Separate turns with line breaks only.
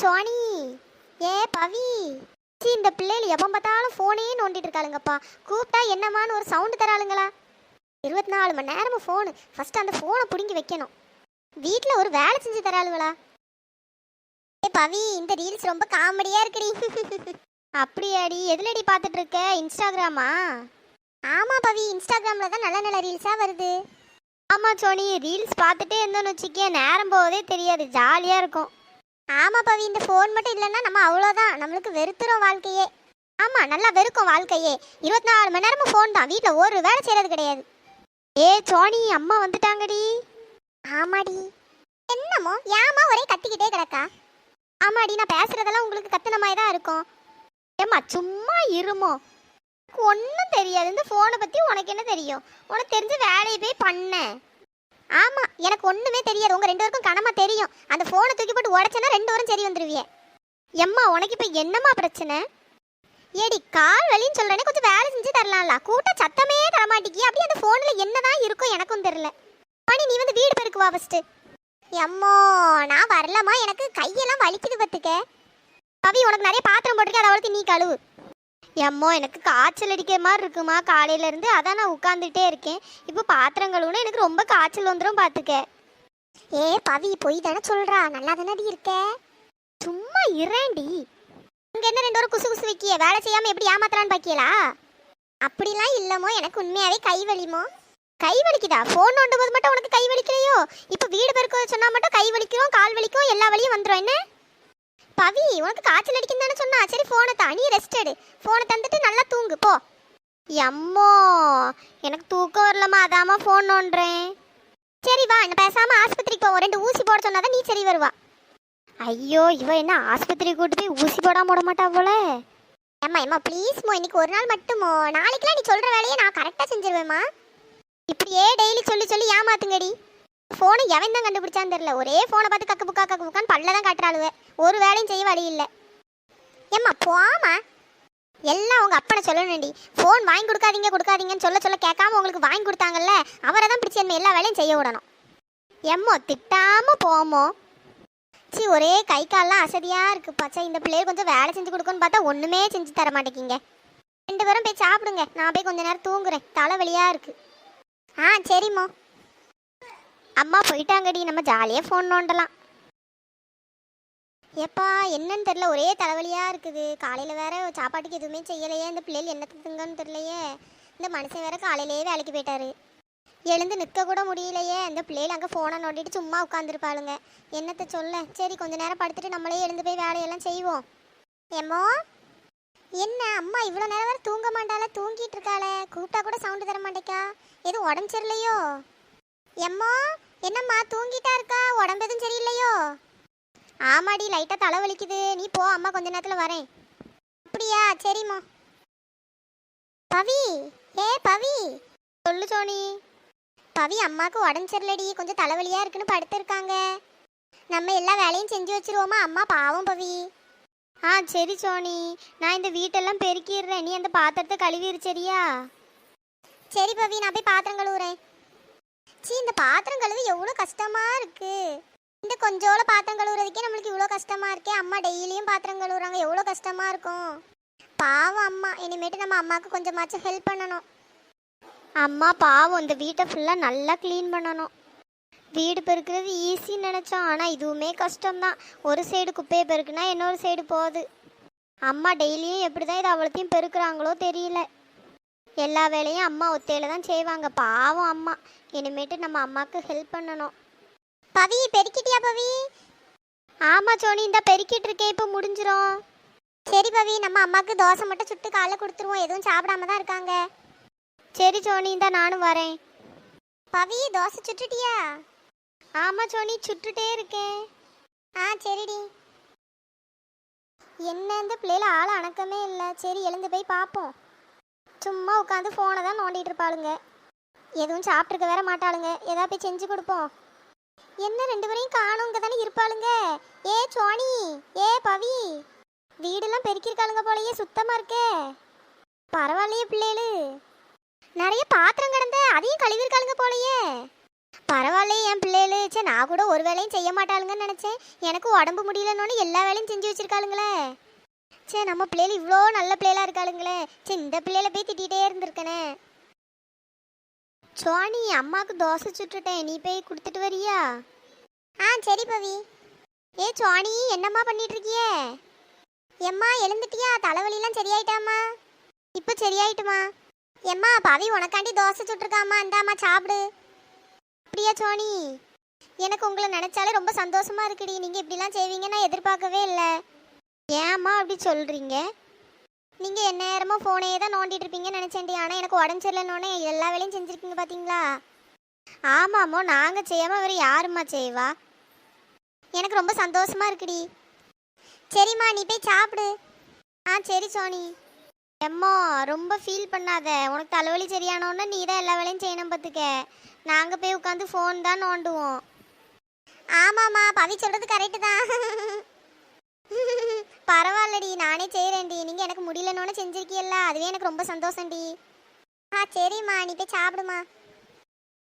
Sony. ஏ பவி. C இந்த பிள்ளைகள் எப்போ பார்த்தாலும் ஃபோனே நோண்டிட்டு இருக்காளுங்கப்பா. கூப்பிட்டா என்னமான்னு ஒரு சவுண்டு தராளுங்களா? இருபத்தி நாலு மணி நேரமும் ஃபோனு ஃபஸ்ட்டு அந்த ஃபோனை பிடுங்கி வைக்கணும். வீட்டில் ஒரு வேலை செஞ்சு தராளுங்களா? ஏ பவி இந்த ரீல்ஸ் ரொம்ப காமெடியாக இருக்குடி. அப்படியாடி. எதுலடி பார்த்துட்டு இருக்க? இன்ஸ்டாகிராமா ஆமாம் பவி. இன்ஸ்டாகிராமில் தான் நல்ல நல்ல ரீல்ஸாக வருது. ஆமாம் சோனி. ரீல்ஸ் பார்த்துட்டே இருந்தோம்னு வச்சுக்கே நேரம் போவதே தெரியாது. ஜாலியாக இருக்கும். ஆமா பவி இந்த ஃபோன் மட்டும் இல்லைன்னா நம்ம அவ்வளோதான் நம்மளுக்கு வெறுத்துறோம் வாழ்க்கையே. ஆமா நல்லா வெறுக்கும் வாழ்க்கையே. இருபத்தி நாலு மணி நேரமும் ஃபோன் தான். வீட்டில் ஒரு வேலை செய்யறது கிடையாது. ஏ சோனி அம்மா வந்துட்டாங்கடி. ஆமாடி. என்னமோ ஏமா ஒரே கத்திக்கிட்டே கிடக்கா? ஆமாடி நான் பேசுறதெல்லாம் உங்களுக்கு கத்துன மாதிரி தான் இருக்கும். ஏம்மா சும்மா இருமோ? ஒன்றும் தெரியாது. இந்த ஃபோனை பற்றி உனக்கு என்ன தெரியும்? உனக்கு தெரிஞ்ச வேலையை போய் பண்ணேன் ஆமாம் எனக்கு ஒன்றுமே தெரியாது. உங்கள் ரெண்டு பேருக்கும் கனமாக தெரியும். அந்த ஃபோனை தூக்கி போட்டு உடச்சேன்னா ரெண்டு பேரும் சரி வந்துருவியே. எம்மா உனக்கு இப்போ என்னம்மா பிரச்சனை? ஏடி கால் வலின்னு சொல்கிறேனே கொஞ்சம் வேலை செஞ்சு தரலாம்ல. கூட்ட சத்தமே தரமாட்டிக்கி அப்படி அந்த ஃபோனில் என்னதான் இருக்கும் எனக்கும் தெரில மணி நீ வந்து வீடு பெருக்கு வா ஃபஸ்ட்டு எம்மோ நான் வரலம்மா எனக்கு கையெல்லாம் வலிக்குது பார்த்துக்க. பவி உனக்கு நிறைய பாத்திரம் போட்டிருக்கேன் அதை அவளுக்கு நீ கழுவு. எம்மோ எனக்கு காய்ச்சல் அடிக்கிற மாதிரி இருக்குமா? காலையிலேருந்து அதான் நான் உட்காந்துட்டே இருக்கேன். இப்போ பாத்திரம் கழுவுனா எனக்கு ரொம்ப காய்ச்சல் வந்துடும் பார்த்துக்க ஏ பவி பொய் தானே சொல்கிறா நல்லா தானடி இருக்க? சும்மா இறேண்டி அங்கே என்ன ரெண்டு பேரும் குசு குசு வைக்கிய? வேலை செய்யாமல் எப்படி ஏமாத்துறான்னு பாக்கியலா? அப்படிலாம் இல்லமோ. எனக்கு உண்மையாகவே கை வலிமோ. கை வலிக்குதா? ஃபோன் நோண்டும் போது மட்டும் உனக்கு கை வலிக்கலையோ? இப்போ வீடு பெருக்க சொன்னால் மட்டும் கை வலிக்கும் கால் வலிக்கும் எல்லா வலியும் வந்துடும் என்ன? பவி உனக்கு காய்ச்சல் அடிக்கும் தானே சொன்னா? சரி ஃபோனை தா. நீ ரெஸ்ட் எடு. ஃபோனை தந்துட்டு நல்லா தூங்கு. போ. எம்மோ எனக்கு தூக்கம் வரலம்மா. அதாம்மா ஃபோன் நோண்டுறேன். சரி வா. என்ன பேசாம ஆஸ்பத்திரிக்கு போவோம். ரெண்டு ஊசி போட சொன்னாதான் நீ சரி வருவா. ஐயோ இவ என்ன ஆஸ்பத்திரி கூட்டு போய் ஊசி போடாமல் போட மாட்டா போல? ஏம்மா ஏம்மா ப்ளீஸ்மோ இன்னைக்கு ஒரு நாள் மட்டுமோ நாளைக்கெல்லாம் நீ சொல்ற வேலையை நான் கரெக்டாக செஞ்சிருவேம்மா. இப்படியே டெய்லி சொல்லி சொல்லி ஏமாத்துங்கடி. ஃபோனை எவன் தான் கண்டுபிடிச்சான்னு தெரியல. ஒரே ஃபோனை பார்த்து கக்கு புக்கா கக்கு புக்கான்னு பல்ல தான் காட்டுறாளுவ. ஒரு வேலையும் செய்ய வழி இல்லை. ஏம்மா போமா எல்லாம் உங்கள் அப்பனை சொல்லணும்டி. ஃபோன் வாங்கி கொடுக்காதீங்க கொடுக்காதீங்கன்னு சொல்ல சொல்ல கேட்காம உங்களுக்கு வாங்கி கொடுத்தாங்கல்ல அவரை தான் பிடிச்சி என்ன எல்லா வேலையும் செய்ய விடணும். எம்மோ திட்டாமல் போமோ சி ஒரே கை கால்லாம் அசதியாக இருக்கு. பச்சை இந்த பிள்ளைய கொஞ்சம் வேலை செஞ்சு கொடுக்கணும்னு பார்த்தா ஒன்றுமே செஞ்சு தர மாட்டேங்கிங்க. ரெண்டு பேரும் போய் சாப்பிடுங்க. நான் போய் கொஞ்ச நேரம் தூங்குறேன். தலைவலியாக இருக்குது ஆ சரிம்மா. அம்மா போயிட்டாங்கடி நம்ம ஜாலியாக ஃபோன் நோண்டலாம். ஏப்பா என்னன்னு தெரில ஒரே தலைவலியாக இருக்குது. காலையில் வேற சாப்பாட்டுக்கு எதுவுமே செய்யலையே இந்த பிள்ளைகள் என்ன திங்குங்கன்னு தெரியலையே. இந்த மனுஷன் வேற காலையிலேயே வேலைக்கு போயிட்டாரு. எழுந்து நிற்க கூட முடியலையே. இந்த பிள்ளைகள் அங்கே ஃபோனை நோண்டிட்டு சும்மா உட்காந்துருப்பாளுங்க என்னத்தை சொல்ல? சரி கொஞ்ச நேரம் படுத்துட்டு நம்மளே எழுந்து போய் வேலையெல்லாம் செய்வோம். ஏமோ என்ன அம்மா இவ்வளோ நேரம் வரை தூங்க மாட்டாளே? தூங்கிட்டு இருக்காளே. கூப்பிட்டா கூட சவுண்டு தர மாட்டேக்கா. எதுவும் உடம்பு சரியில்லையோ? எம்மோ என்னம்மா தூங்கிட்டா இருக்கா? உடம்பு எதுவும் சரியில்லையோ? ஆமாடி லைட்டாக தலை வலிக்குது. நீ போ அம்மா கொஞ்ச நேரத்தில் வரேன். அப்படியா? சரிம்மா. பவி ஏ பவி. சொல்லு சோனி. பவி அம்மாவுக்கு உடம்பு சரியில்லடி. கொஞ்சம் தலைவலியாக இருக்குன்னு படுத்துருக்காங்க. நம்ம எல்லா வேலையும் செஞ்சு வச்சிருவோமா? அம்மா பாவம் பவி. ஆ சரி சோனி. நான் இந்த வீட்டெல்லாம் பெருக்கிடுறேன். நீ அந்த பாத்திரத்தை கழுவிடு சரியா? சரி பவி நான் போய் பாத்திரம் கழுவுறேன். பாத்திரம் கழுவு எவ்வளோ கஷ்டமா இருக்கு. இந்த கொஞ்சோல பாத்திரம் கழுவுறதுக்கே நம்மளுக்கு இவ்வளோ கஷ்டமா இருக்கே. அம்மா டெய்லியும் பாத்திரம் கழுவுறாங்க. எவ்வளோ கஷ்டமா இருக்கும். பாவம் அம்மா. இனிமேட்டு நம்ம அம்மாவுக்கு கொஞ்சமாச்சும் ஹெல்ப் பண்ணணும். அம்மா பாவம். இந்த வீட்டை ஃபுல்லாக நல்லா க்ளீன் பண்ணணும். வீடு பெருக்கிறது ஈஸின்னு நினச்சோம். ஆனால் இதுவுமே கஷ்டம்தான். ஒரு சைடு குப்பையை பெருக்குனா இன்னொரு சைடு போகுது. அம்மா டெய்லியும் எப்படி தான் இதை அவ்வளோத்தையும் பெருக்குறாங்களோ தெரியல. எல்லா வேலையும் அம்மா ஒத்தையில தான் செய்வாங்க. பாவம் அம்மா. இனிமேட்டு நம்ம அம்மாவுக்கு ஹெல்ப் பண்ணணும். பவி பெருக்கிட்டியா பவி? ஆமா சோனி இந்த பெருக்கிட்டு இருக்கேன் இப்போ முடிஞ்சிரும். சரி பவி நம்ம அம்மாவுக்கு தோசை மட்டும் சுட்டு காலைல கொடுத்துருவோம். எதுவும் சாப்பிடாம தான் இருக்காங்க. சரி சோனி இந்த நானும் வரேன். பவி தோசை சுட்டுட்டியா? ஆமா சோனி சுட்டுட்டே இருக்கேன். ஆ சரிடி. என்ன இந்த பிள்ளைல ஆள் அணக்கமே இல்லை. சரி எழுந்து போய் பார்ப்போம் சும்மா உட்காந்து ஃபோனை தான் நோண்டிட்டு இருப்பாளுங்க. எதுவும் சாப்பிட்ருக்க வேற மாட்டாளுங்க. ஏதாவது போய் செஞ்சு கொடுப்போம். என்ன ரெண்டு பேரையும் காணுங்க தானே இருப்பாளுங்க. ஏ சோனி. ஏ பவி. வீடெல்லாம் பெருக்கியிருக்காளுங்க போலயே சுத்தமா இருக்கே. பரவாயில்லையே பிள்ளைகளு. நிறைய பாத்திரம் கிடந்த அதையும் கழுவிருக்காளுங்க போலயே. பரவாயில்ல என் பிள்ளைகளு. சே நான் கூட ஒரு வேலையும் செய்ய மாட்டாளுங்கன்னு நினச்சேன். எனக்கு உடம்பு முடியலன்னு எல்லா வேலையும் செஞ்சு வச்சிருக்காளுங்களே. சே நம்ம பிள்ளைகள் இவ்வளோ நல்ல பிள்ளைகளாக இருக்காளுங்களே. சே இந்த பிள்ளையில போய் திட்டிகிட்டே இருந்திருக்கனே. சோனி அம்மாவுக்கு தோசை சுட்டுட்டேன். நீ போய் கொடுத்துட்டு வரியா? ஆ சரி பவி. ஏ சோனி என்னம்மா பண்ணிட்டு இருக்கியே எம்மா எழுந்துட்டியா? தலைவலிலாம் சரியாயிட்டாமா இப்போ சரியாயிட்டுமா? எம்மா பவி உனக்காண்டி தோசை சுட்டுருக்காம்மா. இந்தாம்மா சாப்பிடு. அப்படியா சோனி? எனக்கு உங்களை நினச்சாலே ரொம்ப சந்தோஷமா இருக்குடி. நீங்கள் இப்படிலாம் செய்வீங்க நான் எதிர்பார்க்கவே இல்லை. ஏம்மா அப்படி சொல்கிறீங்க நீங்கள் என் நேரமாக ஃபோனையே தான் நோண்டிட்டு இருப்பீங்கன்னு நினைச்சேன்டி. ஆனால் எனக்கு உடம்பு சரியில்லைன்னொன்னே எல்லா வேலையும் செஞ்சிருக்கீங்க பார்த்தீங்களா ஆமாம்மா நாங்கள் செய்யாமல் வேறு யாரும்மா செய்வா? எனக்கு ரொம்ப சந்தோஷமாக இருக்குடி. சரிம்மா நீ போய் சாப்பிடு. ஆ சரி சோனி. எம்மோ ரொம்ப ஃபீல் பண்ணாத. உனக்கு தலைவலி சரியானோன்னு நீ தான் எல்லா வேலையும் செய்யணும் பார்த்துக்க நாங்கள் போய் உட்காந்து ஃபோன் தான் நோண்டுவோம். ஆமாம்மா பவி சொல்கிறது கரெக்டு தான். பரவாயில்லடி நானே செய்கிறேன்டி நீங்கள் எனக்கு முடியலன்னு செஞ்சிருக்கீல்ல அதுவே எனக்கு ரொம்ப சந்தோஷம்டி. ஆ சரிம்மா நீ போய் சாப்பிடுமா.